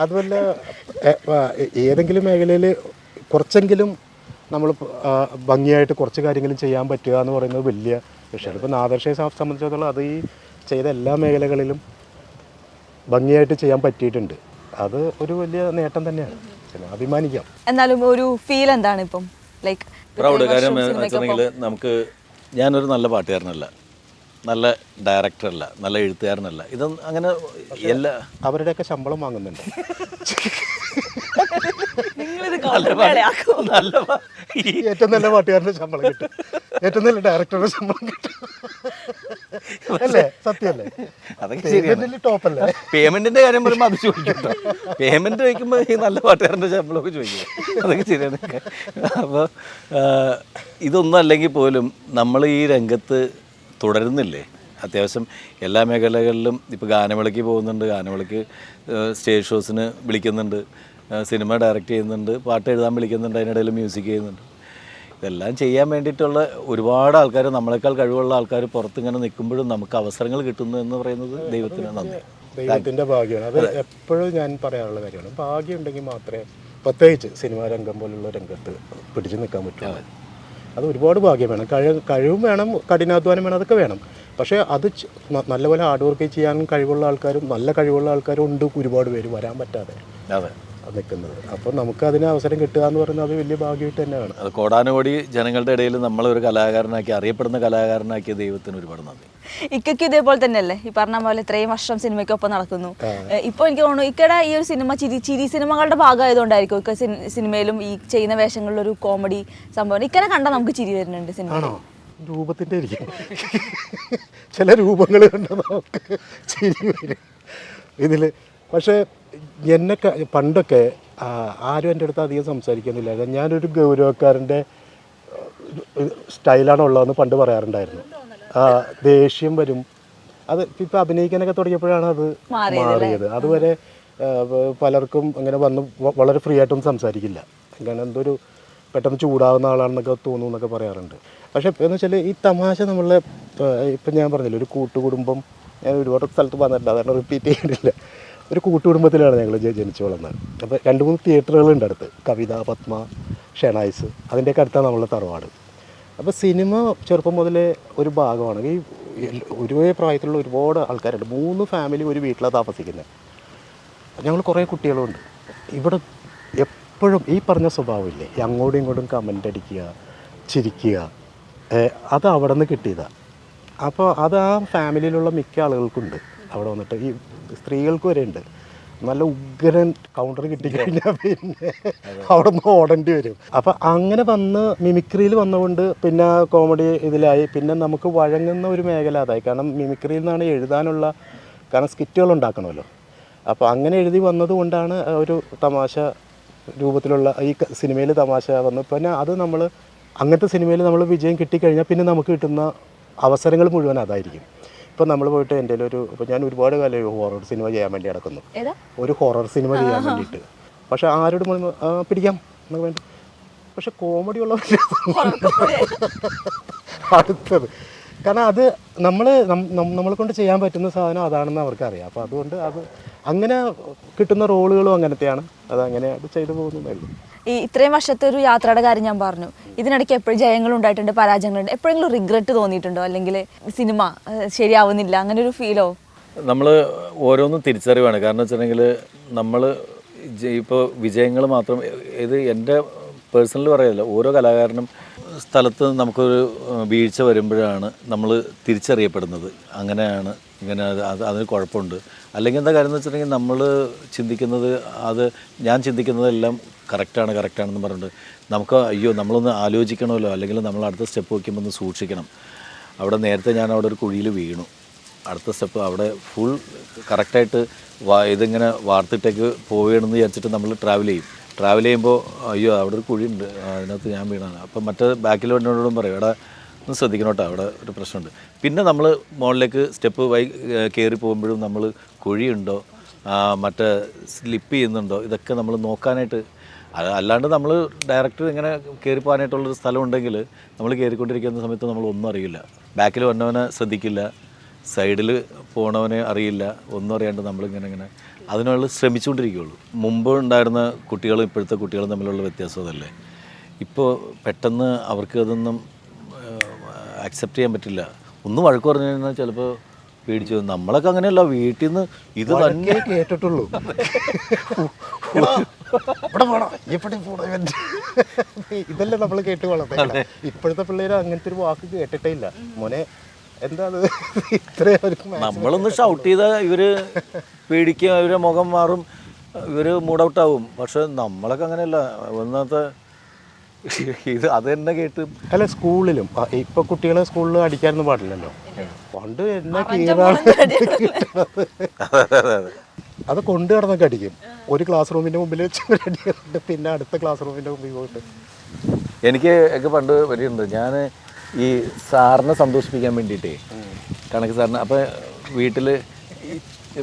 അതുമല്ല ഏതെങ്കിലും മേഖലയിൽ കുറച്ചെങ്കിലും നമ്മൾ ഭംഗിയായിട്ട് കുറച്ച് കാര്യങ്ങളും ചെയ്യാൻ പറ്റുക എന്ന് പറയുന്നത് വലിയ വിഷയമാണ്. ഇപ്പോൾ നാദർശയെ സം- സംബന്ധിച്ചിടത്തോളം അത് ഈ ചെയ്ത എല്ലാ മേഖലകളിലും ഭംഗിയായിട്ട് ചെയ്യാൻ പറ്റിയിട്ടുണ്ട്. അത് ഒരു വലിയ നേട്ടം തന്നെയാണ്. അഭിമാനിക്കാം. എന്നാലും ഒരു ഫീൽ എന്താണ് ഇപ്പം? ലൈക്ക് പ്രൗഡ് കാര്യം വെച്ചിട്ടുണ്ടെങ്കിൽ നമുക്ക് ഞാനൊരു നല്ല പാട്ടുകാരനല്ല. നല്ല ഡയറക്ടറല്ല നല്ല എഴുത്തുകാരനല്ല. ഇത് അങ്ങനെ എല്ലാ അവരുടെയൊക്കെ ശമ്പളം വാങ്ങുന്നുണ്ട്. നിങ്ങളിത് നല്ല നല്ല ഏറ്റവും നല്ല പാട്ടുകാരന്റെ ശമ്പളം കിട്ടും. ഏറ്റവും നല്ല ഡയറക്ടറുടെ ശമ്പളം കിട്ടും. അല്ലേ? സത്യമല്ലേ? അതൊക്കെ ശരിയാണ്. ടോപ്പല്ലേ? പേയ്മെന്റിന്റെ കാര്യം പറയുമ്പോൾ അത് ചോദിക്കട്ടോ. പേയ്മെന്റ് ചോദിക്കുമ്പോൾ ഈ നല്ല പാട്ടുകാരന്റെ ശമ്പളമൊക്കെ ചോദിക്കും. അതൊക്കെ ശരിയാണ്. അപ്പോൾ ഇതൊന്നും അല്ലെങ്കിൽ പോലും നമ്മൾ ഈ രംഗത്ത് തുടരുന്നില്ലേ? അത്യാവശ്യം എല്ലാ മേഖലകളിലും ഇപ്പോൾ ഗാനമേളയ്ക്ക് പോകുന്നുണ്ട് ഗാനമേളയ്ക്ക് സ്റ്റേജ് ഷോസിന് വിളിക്കുന്നുണ്ട് സിനിമ ഡയറക്റ്റ് ചെയ്യുന്നുണ്ട് പാട്ട് എഴുതാൻ വിളിക്കുന്നുണ്ട് അതിനിടയിൽ മ്യൂസിക് ചെയ്യുന്നുണ്ട്. ഇതെല്ലാം ചെയ്യാൻ വേണ്ടിയിട്ടുള്ള ഒരുപാട് ആൾക്കാർ നമ്മളെക്കാൾ കഴിവുള്ള ആൾക്കാർ പുറത്ത് ഇങ്ങനെ നിൽക്കുമ്പോഴും നമുക്ക് അവസരങ്ങൾ കിട്ടുന്നു എന്ന് പറയുന്നത് ദൈവത്തിന് നന്ദി. ദൈവത്തിന്റെ ഭാഗ്യമാണ്. അത് എപ്പോഴും ഞാൻ പറയാനുള്ള കാര്യമാണ്. ഭാഗ്യം ഉണ്ടെങ്കിൽ മാത്രമേ പ്രത്യേകിച്ച് സിനിമാ രംഗം പോലുള്ള രംഗത്ത് പിടിച്ചു നിൽക്കാൻ പറ്റുള്ളൂ. അത്. ഒരുപാട് ഭാഗ്യം വേണം. കഴിവ് കഴിവും വേണം കഠിനാധ്വാനം വേണം അതൊക്കെ വേണം. പക്ഷേ അത് നല്ലപോലെ ഹാർഡ് വർക്ക് ചെയ്യാനും കഴിവുള്ള ആൾക്കാരും നല്ല കഴിവുള്ള ആൾക്കാരും ഉണ്ട് ഒരുപാട് പേര് വരാൻ പറ്റാതെ. അതെ. നിൽക്കുന്നത്. അപ്പോൾ നമുക്ക് അതിന് അവസരം കിട്ടുക എന്ന് പറയുന്നത് അത് വലിയ ഭാഗ്യമായിട്ട് തന്നെയാണ്. അത് കോടാനുകോടി ജനങ്ങളുടെ ഇടയിൽ നമ്മളൊരു കലാകാരനാക്കി അറിയപ്പെടുന്ന കലാകാരനാക്കിയ ദൈവത്തിന് ഒരുപാട് നന്ദി. ഇക്കയ്ക്ക് ഇതേപോലെ തന്നെയല്ലേ? ഈ പറഞ്ഞ പോലെ ഇത്രയും വർഷം സിനിമയ്ക്കൊപ്പം നടക്കുന്നു. ഇപ്പോൾ എനിക്ക് തോന്നുന്നു ഇക്കയുടെ ഈ ഒരു സിനിമ ചിരി ചിരി സിനിമകളുടെ ഭാഗമായതുകൊണ്ടായിരിക്കും ഇക്ക സിനി- സിനിമയിലും ഈ ചെയ്യുന്ന വേഷങ്ങളിലൊരു കോമഡി സംഭവം. ഇക്കനെ കണ്ടാൽ നമുക്ക് ചിരി വരുന്നുണ്ട് സിനിമ രൂപത്തിന്റെ രൂപത്തിന്റെ ഇരിക്കും ചില രൂപങ്ങൾ കണ്ടാൽ നമുക്ക് ചിരി വരും. ഇതിൽ പക്ഷേ എന്നെ പണ്ടൊക്കെ ആരും എന്റെ അടുത്ത് അധികം സംസാരിക്കുന്നില്ല. ഞാനൊരു ഗൗരവക്കാരന്റെ സ്റ്റൈലാണ് ഉള്ളതെന്ന് പണ്ട് പറയാറുണ്ടായിരുന്നു. ആ ദേഷ്യം വരും. അത് ഇപ്പം അഭിനയിക്കാനൊക്കെ തുടങ്ങിയപ്പോഴാണ് അത് മാറിയത് അതുവരെ പലർക്കും അങ്ങനെ വന്ന് വളരെ ഫ്രീ ആയിട്ടൊന്നും സംസാരിക്കില്ല. കാരണം എന്തൊരു പെട്ടെന്ന് ചൂടാവുന്ന ആളാണെന്നൊക്കെ തോന്നും എന്നൊക്കെ പറയാറുണ്ട്. പക്ഷേ എന്ന് വെച്ചാൽ ഈ തമാശ നമ്മളെ ഇപ്പം ഞാൻ പറഞ്ഞില്ല ഒരു കൂട്ടുകുടുംബം ഞാൻ ഒരുപാട് സ്ഥലത്ത് വന്നിട്ടുണ്ട് അതാണ് റിപ്പീറ്റ് ചെയ്തിട്ടില്ല. ഒരു കൂട്ടുകുടുംബത്തിലാണ് ഞങ്ങൾ ജനിച്ചു വളർന്നത്. അപ്പോൾ രണ്ട് മൂന്ന് തിയേറ്ററുകളുണ്ട് അടുത്ത്. കവിത പത്മ ഷെനായ്സ് അതിന്റെയൊക്കെ അടുത്താണ് നമ്മളെ തറവാട്. അപ്പോൾ സിനിമ ചെറുപ്പം മുതലേ ഒരു ഭാഗമാണ്. ഈ ഒരേ പ്രായത്തിലുള്ള ഒരുപാട് ആൾക്കാരുണ്ട്. മൂന്ന് ഫാമിലി ഒരു വീട്ടിലാണ് താമസിക്കുന്നത്. ഞങ്ങൾ കുറേ കുട്ടികളുണ്ട്. ഇവിടെ എപ്പോഴും ഈ പറഞ്ഞ സ്വഭാവമില്ലേ? അങ്ങോട്ടും ഇങ്ങോട്ടും കമന്റ് അടിക്കുക ചിരിക്കുക. അത് അവിടെ നിന്ന് കിട്ടിയതാണ് അപ്പോൾ അത് ആ ഫാമിലിയിലുള്ള മിക്ക ആളുകൾക്കുണ്ട്. അവിടെ വന്നിട്ട് ഈ സ്ത്രീകൾക്ക് വരെ ഉണ്ട്. നല്ല ഉഗ്രൻ കൗണ്ടർ കിട്ടിക്കഴിഞ്ഞാൽ പിന്നെ അവിടെ നിന്ന് ഓടേണ്ടി വരും. അപ്പം അങ്ങനെ വന്ന് മിമിക്രിയിൽ വന്നുകൊണ്ട് പിന്നെ കോമഡി ഇതിലായി. പിന്നെ നമുക്ക് വഴങ്ങുന്ന ഒരു മേഖല അതായി. കാരണം മിമിക്രിയിൽ നിന്നാണ് എഴുതാനുള്ള കാരണം സ്കിറ്റുകൾ ഉണ്ടാക്കണമല്ലോ. അപ്പോൾ അങ്ങനെ എഴുതി വന്നതുകൊണ്ടാണ് ഒരു തമാശ രൂപത്തിലുള്ള ഈ സിനിമയിൽ തമാശ വന്നു പിന്നെ അത് നമ്മൾ അങ്ങനത്തെ സിനിമയിൽ നമ്മൾ വിജയം കിട്ടിക്കഴിഞ്ഞാൽ പിന്നെ നമുക്ക് കിട്ടുന്ന അവസരങ്ങൾ മുഴുവൻ അതായിരിക്കും. ഇപ്പോൾ നമ്മൾ പോയിട്ട് എന്റെ ഒരു ഞാൻ ഒരുപാട് കാലം ഹൊറർ സിനിമ ചെയ്യാൻ വേണ്ടി നടക്കുന്നു. ഒരു ഹൊറർ സിനിമ ചെയ്യാൻ വേണ്ടിയിട്ട്. പക്ഷെ ആരോട് പിടിക്കാം. എന്നൊക്കെ വേണ്ടി. പക്ഷെ കോമഡി ഉള്ള അടുത്തത്. കാരണം അത് നമ്മൾ നമ്മളെ കൊണ്ട് ചെയ്യാൻ പറ്റുന്ന സാധനം അതാണെന്ന് അവർക്ക് അറിയാം അപ്പോൾ അതുകൊണ്ട് അത് അങ്ങനെ കിട്ടുന്ന റോളുകളും അങ്ങനത്തെയാണ്. അത് അങ്ങനെ അത് ചെയ്തു പോകുന്നതായിരുന്നു ഈ ഇത്രയും വർഷത്തെ ഒരു യാത്രയുടെ കാര്യം ഞാൻ പറഞ്ഞു. ഇതിനിടയ്ക്ക് എപ്പോഴും ജയങ്ങൾ ഉണ്ടായിട്ടുണ്ട് പരാജയങ്ങളുണ്ട് എപ്പോഴെങ്കിലും റിഗ്രറ്റ് തോന്നിയിട്ടുണ്ടോ? അല്ലെങ്കിൽ സിനിമ ശരിയാവുന്നില്ല? അങ്ങനെ ഒരു ഫീലോ നമ്മൾ ഓരോന്നും തിരിച്ചറിവാണ്. കാരണം വെച്ചിട്ടുണ്ടെങ്കിൽ നമ്മൾ ഇപ്പോൾ വിജയങ്ങൾ മാത്രം ഇത് എന്റെ പേഴ്സണലി പറയല്ല ഓരോ കലാകാരനും സ്ഥലത്ത് നമുക്കൊരു വീഴ്ച വരുമ്പോഴാണ് നമ്മൾ തിരിച്ചറിയപ്പെടുന്നത്. അങ്ങനെയാണ് ഇങ്ങനെ അത് അതിന് കുഴപ്പമുണ്ട്. അല്ലെങ്കിൽ എന്താ കാര്യം എന്ന് വെച്ചിട്ടുണ്ടെങ്കിൽ നമ്മൾ ചിന്തിക്കുന്നത് അത് ഞാൻ ചിന്തിക്കുന്നതെല്ലാം കറക്റ്റാണ് കറക്റ്റാണെന്ന് പറഞ്ഞിട്ട് നമുക്ക് അയ്യോ നമ്മളൊന്ന് ആലോചിക്കണമല്ലോ അല്ലെങ്കിൽ നമ്മൾ അടുത്ത സ്റ്റെപ്പ് വയ്ക്കുമ്പോൾ ഒന്ന് സൂക്ഷിക്കണം. അവിടെ നേരത്തെ ഞാൻ അവിടെ ഒരു കുഴിയിൽ വീണു. അടുത്ത സ്റ്റെപ്പ് അവിടെ ഫുൾ കറക്റ്റായിട്ട് വാ ഇതിങ്ങനെ വാർത്തിട്ടേക്ക് പോവുകയാണെന്ന് വിചാരിച്ചിട്ട് നമ്മൾ ട്രാവൽ ചെയ്യും. ട്രാവൽ ചെയ്യുമ്പോൾ അയ്യോ അവിടെ ഒരു കുഴിയുണ്ട് അതിനകത്ത് ഞാൻ വീണാണ് അപ്പം മറ്റേ ബാക്കിൽ പറയും എടാ ഒന്ന് ശ്രദ്ധിക്കണം കേട്ടോ അവിടെ ഒരു പ്രശ്നമുണ്ട്. പിന്നെ നമ്മൾ മുകളിലേക്ക് സ്റ്റെപ്പ് വൈ കയറി പോകുമ്പോഴും നമ്മൾ കുഴിയുണ്ടോ മറ്റേ സ്ലിപ്പ് ചെയ്യുന്നുണ്ടോ ഇതൊക്കെ നമ്മൾ നോക്കാനായിട്ട്. അല്ലാണ്ട് നമ്മൾ ഡയറക്റ്റ് ഇങ്ങനെ കയറി പോകാനായിട്ടുള്ളൊരു സ്ഥലം ഉണ്ടെങ്കിൽ നമ്മൾ കയറിക്കൊണ്ടിരിക്കുന്ന സമയത്ത് നമ്മൾ ഒന്നും അറിയില്ല. ബാക്കിൽ വന്നവനെ ശ്രദ്ധിക്കില്ല സൈഡിൽ പോണവനെ അറിയില്ല ഒന്നും അറിയാണ്ട് നമ്മളിങ്ങനെ ഇങ്ങനെ അതിനുള്ള ശ്രമിച്ചുകൊണ്ടിരിക്കുകയുള്ളൂ മുമ്പ് ഉണ്ടായിരുന്ന കുട്ടികളും ഇപ്പോഴത്തെ കുട്ടികളും തമ്മിലുള്ള വ്യത്യാസം അതല്ലേ. ഇപ്പോൾ പെട്ടെന്ന് അവർക്ക് അതൊന്നും അക്സെപ്റ്റ് ചെയ്യാൻ പറ്റില്ല. ഒന്ന് വഴക്ക് പറഞ്ഞു കഴിഞ്ഞാൽ ചിലപ്പോൾ പേടിച്ചു നമ്മളൊക്കെ അങ്ങനെയല്ല വീട്ടിൽ നിന്ന് ഇത് തന്നെ കേട്ടിട്ടുള്ളൂ. ഇവിടെ പോണോ. എവിടെ പോണോ? ഇതല്ലേ നമ്മൾ കേട്ട് വളർത്തേ ഇപ്പോഴത്തെ പിള്ളേർ അങ്ങനത്തെ ഒരു വാക്ക് കേട്ടിട്ടേ ഇല്ല. മോനെ എന്താ ഇത്രയും നമ്മളൊന്ന് ഷൗട്ട് ചെയ്താൽ ഇവർ പേടിക്കുക ഇവരെ മുഖം മാറും ഇവർ മൂഡ് ഔട്ട് ആവും. പക്ഷെ നമ്മളൊക്കെ അങ്ങനെയല്ല. ഒന്നാമത്തെ ഇത് അത് തന്നെ കേട്ട് അല്ല സ്കൂളിലും. ഇപ്പൊ കുട്ടികളെ സ്കൂളിൽ അടിക്കാനൊന്നും പാടില്ലല്ലോ. പണ്ട് എന്നെ കീറാണ് അത് കൊണ്ടു കിടന്നൊക്കെ അടിക്കും. ഒരു ക്ലാസ് റൂമിന്റെ മുമ്പിൽ വെച്ച് അടിക്കുന്നുണ്ട് പിന്നെ അടുത്ത ക്ലാസ് റൂമിന്റെ മുമ്പിൽ പോയിട്ട്. എനിക്ക് ഒക്കെ പണ്ട് വരെയുണ്ട് ഞാൻ ഈ സാറിനെ സന്തോഷിപ്പിക്കാൻ വേണ്ടിയിട്ടേ കണക്ക് സാറിന്. അപ്പോൾ വീട്ടിൽ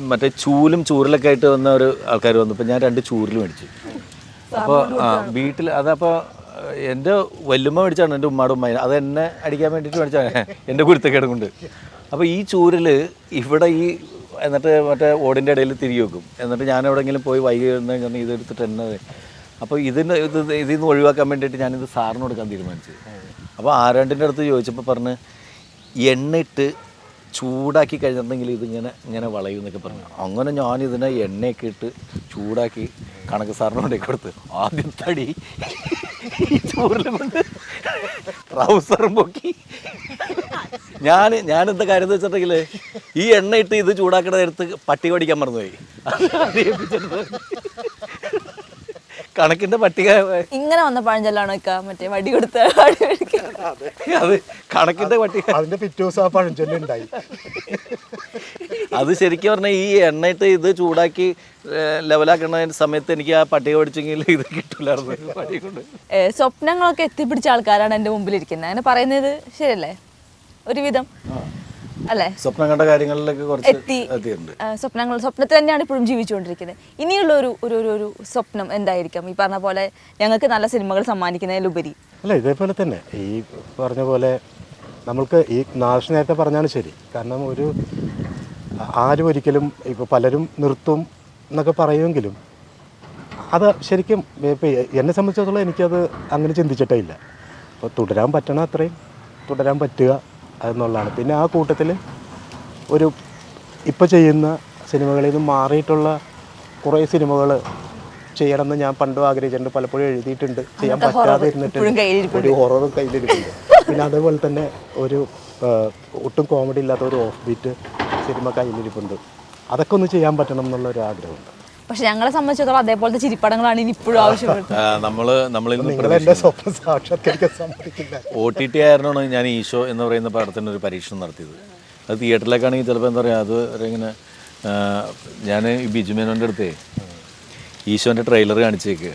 മറ്റേ ചൂലും ചൂരലൊക്കെ ആയിട്ട് വന്ന ഒരു ആൾക്കാർ വന്നു. ഇപ്പൊ ഞാൻ രണ്ട് ചൂരിൽ മേടിച്ചു. അപ്പോൾ ആ വീട്ടിൽ അതപ്പോൾ എന്റെ വല്ലുമ്മ മേടിച്ചാണ് എന്റെ ഉമ്മാടെ ഉമ്മ. അത് എന്നെ അടിക്കാൻ വേണ്ടിയിട്ട് മേടിച്ചാണ് എന്റെ കുരുത്തക്കേട് കൊണ്ട്. അപ്പോൾ ഈ ചൂരിൽ ഇവിടെ ഈ എന്നിട്ട് മറ്റേ ഓടിന്റെ ഇടയിൽ തിരികെ വെക്കും. എന്നിട്ട് ഞാൻ എവിടെയെങ്കിലും പോയി വൈകി കാരണം ഇതെടുത്തിട്ട് എന്നെ അപ്പോൾ ഇതിന് ഇത് ഇതിൽ നിന്ന് ഒഴിവാക്കാൻ വേണ്ടിയിട്ട് ഞാനിത് സാറിന് കൊടുക്കാൻ തീരുമാനിച്ചു. അപ്പോൾ ആരാണ്ടിന്റെ അടുത്ത് ചോദിച്ചപ്പോൾ പറഞ്ഞ് എണ്ണയിട്ട് ചൂടാക്കി കഴിഞ്ഞിട്ടുണ്ടെങ്കിൽ ഇതിങ്ങനെ ഇങ്ങനെ വളയും എന്നൊക്കെ പറഞ്ഞു. അങ്ങനെ ഞാൻ ഇതിനെ എണ്ണയൊക്കെ ഇട്ട് ചൂടാക്കി കണക്ക് സാറിനോണ്ടേ കൊടുത്ത്. ആദ്യത്തടി ഈ ചോറിലും കൊണ്ട് ട്രൗസറും പൊക്കി. ഞാൻ ഞാൻ എന്താ കാര്യം എന്ന് വെച്ചിട്ടുണ്ടെങ്കിൽ ഈ എണ്ണ ഇട്ട് ഇത് ചൂടാക്കണ നേരത്ത് പട്ടി പഠിക്കാൻ മറന്നുപോയി. കണക്കിന്റെ പട്ടിക ഇങ്ങനെ വന്ന പഴഞ്ചൊല്ലാണോ ഇക്ക? മറ്റേ വടി കൊടുത്ത? അത്. കണക്കിന്റെ പട്ടിക. അതിന്റെ പിറ്റേ ദിവസം ആ പഴഞ്ചൊല്ലി ഉണ്ടായി. അത് ശരിക്കും പറഞ്ഞാൽ ഈ എണ്ണയിട്ട് ഇത് ചൂടാക്കി ലെവലാക്കുന്ന സമയത്ത് എനിക്ക് ആ പട്ടിക പഠിച്ചെങ്കിൽ ഇത് കിട്ടില്ലായിരുന്നു സ്വപ്നങ്ങളൊക്കെ എത്തിപ്പിടിച്ച ആൾക്കാരാണ് എന്റെ മുമ്പിൽ ഇരിക്കുന്നത് അങ്ങനെ പറയുന്നത് ശരിയല്ലേ? ഒരുവിധം. അല്ലേ? സ്വപ്നം കണ്ട കാര്യങ്ങളിലേക്ക് കുറച്ച് എത്തി. എത്തിയിട്ടുണ്ട്. സ്വപ്നങ്ങൾ സ്വപ്നത്തിൽ തന്നെയാണ് ഇപ്പോഴും ജീവിച്ചുകൊണ്ടിരിക്കുന്നത് ഇനിയുള്ള ഒരു ഒരു ഒരു ഒരു സ്വപ്നം എന്തായിരിക്കും? ഈ പറഞ്ഞ പോലെ ഞങ്ങൾക്ക് നല്ല സിനിമകൾ സമ്മാനിക്കുന്നതിലുപരി. അല്ല ഇതേപോലെ തന്നെ ഈ പറഞ്ഞ പോലെ നമ്മൾക്ക് ഈ നാഷ് നേരത്തെ പറഞ്ഞാണ് ശരി. കാരണം ഒരു ആരും ഒരിക്കലും ഇപ്പോൾ പലരും നിർത്തും എന്നൊക്കെ പറയുമെങ്കിലും അത് ശരിക്കും ഇപ്പോൾ എന്നെ സംബന്ധിച്ചിടത്തോളം എനിക്കത് അങ്ങനെ ചിന്തിച്ചിട്ടേ ഇല്ല. അപ്പോൾ തുടരാൻ പറ്റണ അത്രയും. തുടരാൻ പറ്റുക എന്നുള്ളതാണ്. പിന്നെ ആ കൂട്ടത്തിൽ ഒരു ഇപ്പോൾ ചെയ്യുന്ന സിനിമകളിൽ നിന്ന് മാറിയിട്ടുള്ള കുറേ സിനിമകൾ ചെയ്യണമെന്ന് ഞാൻ പണ്ടും ആഗ്രഹിച്ചിട്ടുണ്ട്. പലപ്പോഴും എഴുതിയിട്ടുണ്ട്. ചെയ്യാൻ പറ്റാതെ ഇരുന്നിട്ടുണ്ട് ഒരു ഹൊററും കയ്യിലിരിക്കുന്നുണ്ട് പിന്നെ അതേപോലെ തന്നെ ഒരു ഒട്ടും കോമഡി ഇല്ലാത്ത ഒരു ഓഫ് ബീറ്റ് സിനിമ കയ്യിലിരിപ്പുണ്ട്. അതൊക്കെ ഒന്ന് ചെയ്യാൻ പറ്റണം എന്നുള്ള ഒരു ആഗ്രഹമുണ്ട് പക്ഷെ ഞങ്ങളെ സംബന്ധിച്ചിടത്തോളം അതേപോലത്തെ ചിരിപ്പടങ്ങളാണ് ഇനി ഇപ്പോഴും ആവശ്യപ്പെടുന്നത്. സ്വപ്നം സാക്ഷാത്കരിക്കാൻ സമ്മതിക്കില്ല. ഒ ടി ടി ആയിരുന്നാണ് ഞാൻ ഈശോ എന്ന് പറയുന്ന പടത്തിന് ഒരു പരീക്ഷണം നടത്തിയത്. അത് തിയേറ്ററിലേക്കാണെങ്കിൽ ചിലപ്പോൾ എന്താ പറയുക അത് ഇങ്ങനെ ഞാൻ ഈ ബിജു മേനോന്റെ അടുത്തേ ഈശോന്റെ ട്രെയിലർ കാണിച്ചേക്ക്.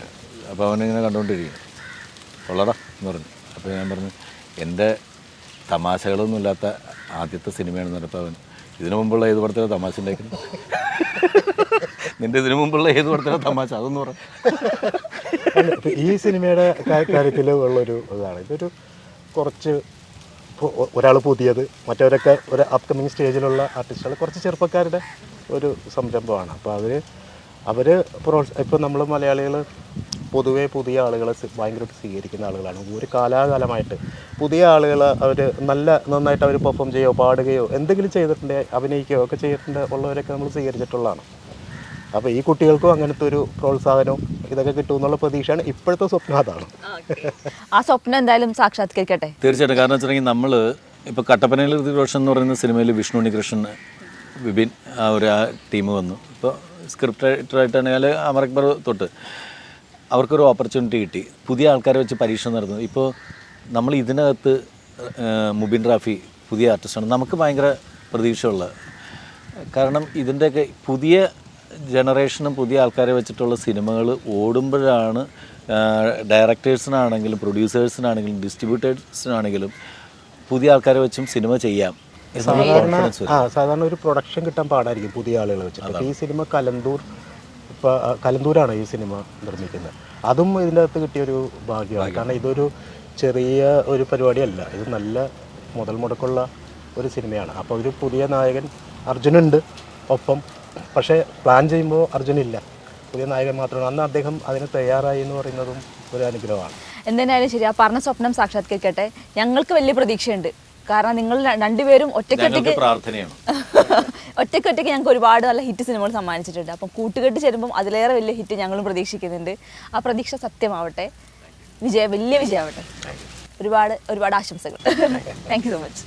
അപ്പോൾ അവനിങ്ങനെ കണ്ടുകൊണ്ടിരിക്കും കൊള്ളടാ എന്ന് പറഞ്ഞു. അപ്പോൾ ഞാൻ പറഞ്ഞു എന്റെ തമാശകളൊന്നും ഇല്ലാത്ത ആദ്യത്തെ സിനിമയാണ് നടത്താവൻ ഇതിനു മുമ്പുള്ള ഏത് പടത്തിലെ തമാശ ഉണ്ടായിരുന്നു നിന്റെ ഇതിനു മുമ്പുള്ള ഏത് പടത്തിലെ തമാശ? അതൊന്നും പറഞ്ഞു ഈ സിനിമയുടെ കാര്യത്തിൽ ഉള്ളൊരു ഇതാണ്. ഇതൊരു കുറച്ച് ഒരാൾ പുതിയത് മറ്റവരൊക്കെ ഒരു അപ്കമിങ് സ്റ്റേജിലുള്ള ആർട്ടിസ്റ്റുകൾ കുറച്ച് ചെറുപ്പക്കാരുടെ ഒരു സംരംഭമാണ്. അപ്പോൾ അവർ അവർ പ്രോത്സ ഇപ്പോൾ നമ്മൾ മലയാളികൾ പൊതുവേ പുതിയ ആളുകളെ ഭയങ്കരമായിട്ട് സ്വീകരിക്കുന്ന ആളുകളാണ്. ഒരു കാലാകാലമായിട്ട് പുതിയ ആളുകൾ അവർ നല്ല നന്നായിട്ട് അവർ പെർഫോം ചെയ്യുകയോ പാടുകയോ എന്തെങ്കിലും ചെയ്തിട്ടുണ്ട് അഭിനയിക്കുകയോ ഒക്കെ ചെയ്തിട്ടുണ്ട് ഉള്ളവരൊക്കെ നമ്മൾ സ്വീകരിച്ചിട്ടുള്ളതാണ്. അപ്പോൾ ഈ കുട്ടികൾക്കും അങ്ങനത്തെ ഒരു പ്രോത്സാഹനവും ഇതൊക്കെ കിട്ടുമെന്നുള്ള പ്രതീക്ഷയാണ് ഇപ്പോഴത്തെ സ്വപ്നം അതാണ്. ആ സ്വപ്നം എന്തായാലും സാക്ഷാത്കരിക്കട്ടെ? തീർച്ചയായിട്ടും. കാരണം വെച്ചിട്ടുണ്ടെങ്കിൽ നമ്മൾ ഇപ്പോൾ കട്ടപ്പനയിൽ ഋതിക് റോഷൻ എന്ന് പറയുന്ന സിനിമയിൽ വിഷ്ണു ഉണ്ണികൃഷ്ണൻ വിപിൻ ആ ഒരു ആ ടീം വന്നു. ഇപ്പോൾ സ്ക്രിപ്റ്റ് റൈറ്ററായിട്ടാണെങ്കിൽ അമർ അക്ബർ തൊട്ട് അവർക്കൊരു ഓപ്പർച്യൂണിറ്റി കിട്ടി. പുതിയ ആൾക്കാരെ വെച്ച് പരീക്ഷണം നടന്നു. ഇപ്പോൾ നമ്മൾ ഇതിനകത്ത് മുബിൻ റാഫി പുതിയ ആർട്ടിസ്റ്റാണ് നമുക്ക് ഭയങ്കര പ്രതീക്ഷയുള്ള കാരണം ഇതിന്റെയൊക്കെ പുതിയ ജനറേഷനും പുതിയ ആൾക്കാരെ വെച്ചിട്ടുള്ള സിനിമകൾ ഓടുമ്പോഴാണ് ഡയറക്ടേഴ്സിനാണെങ്കിലും പ്രൊഡ്യൂസേഴ്സിനാണെങ്കിലും ഡിസ്ട്രിബ്യൂട്ടേഴ്സിനാണെങ്കിലും പുതിയ ആൾക്കാരെ വെച്ചും സിനിമ ചെയ്യാം. സാധാരണ ആ സാധാരണ ഒരു പ്രൊഡക്ഷൻ കിട്ടാൻ പാടായിരിക്കും പുതിയ ആളുകളെ വെച്ചിട്ട്. ഈ സിനിമ കലന്തൂർ ഇപ്പോൾ കലന്തൂരാണ് ഈ സിനിമ നിർമ്മിക്കുന്നത്. അതും ഇതിന്റെ അകത്ത് കിട്ടിയൊരു ഭാഗ്യമാണ്. കാരണം ഇതൊരു ചെറിയ ഒരു പരിപാടിയല്ല. ഇത് നല്ല മുതൽ മുടക്കുള്ള ഒരു സിനിമയാണ്. അപ്പോൾ ഒരു പുതിയ നായകൻ അർജുനുണ്ട് ഒപ്പം. പക്ഷേ പ്ലാൻ ചെയ്യുമ്പോൾ അർജുനില്ല. പുതിയ നായകൻ മാത്രമാണ്. അന്ന് അദ്ദേഹം അതിന് തയ്യാറായി എന്ന് പറയുന്നതും ഒരു അനുഗ്രഹമാണ്. എന്തിനായാലും ശരി ആ പറഞ്ഞ സ്വപ്നം സാക്ഷാത്കരിക്കട്ടെ. ഞങ്ങൾക്ക് വലിയ പ്രതീക്ഷയുണ്ട്. കാരണം നിങ്ങൾ രണ്ടുപേരും ഒറ്റയ്ക്കൊറ്റയ്ക്ക് പ്രാർത്ഥനയാണ്. ഒറ്റയ്ക്ക് ഒറ്റയ്ക്ക് ഞങ്ങൾക്ക് ഒരുപാട് നല്ല ഹിറ്റ് സിനിമകൾ സമ്മാനിച്ചിട്ടുണ്ട്. അപ്പം കൂട്ടുകെട്ട് ചേരുമ്പം അതിലേറെ വലിയ ഹിറ്റ് ഞങ്ങളും പ്രതീക്ഷിക്കുന്നുണ്ട്. ആ പ്രതീക്ഷ സത്യമാവട്ടെ. വിജയ വലിയ വിജയമാവട്ടെ. ഒരുപാട് ഒരുപാട് ആശംസകൾ. Thank you so much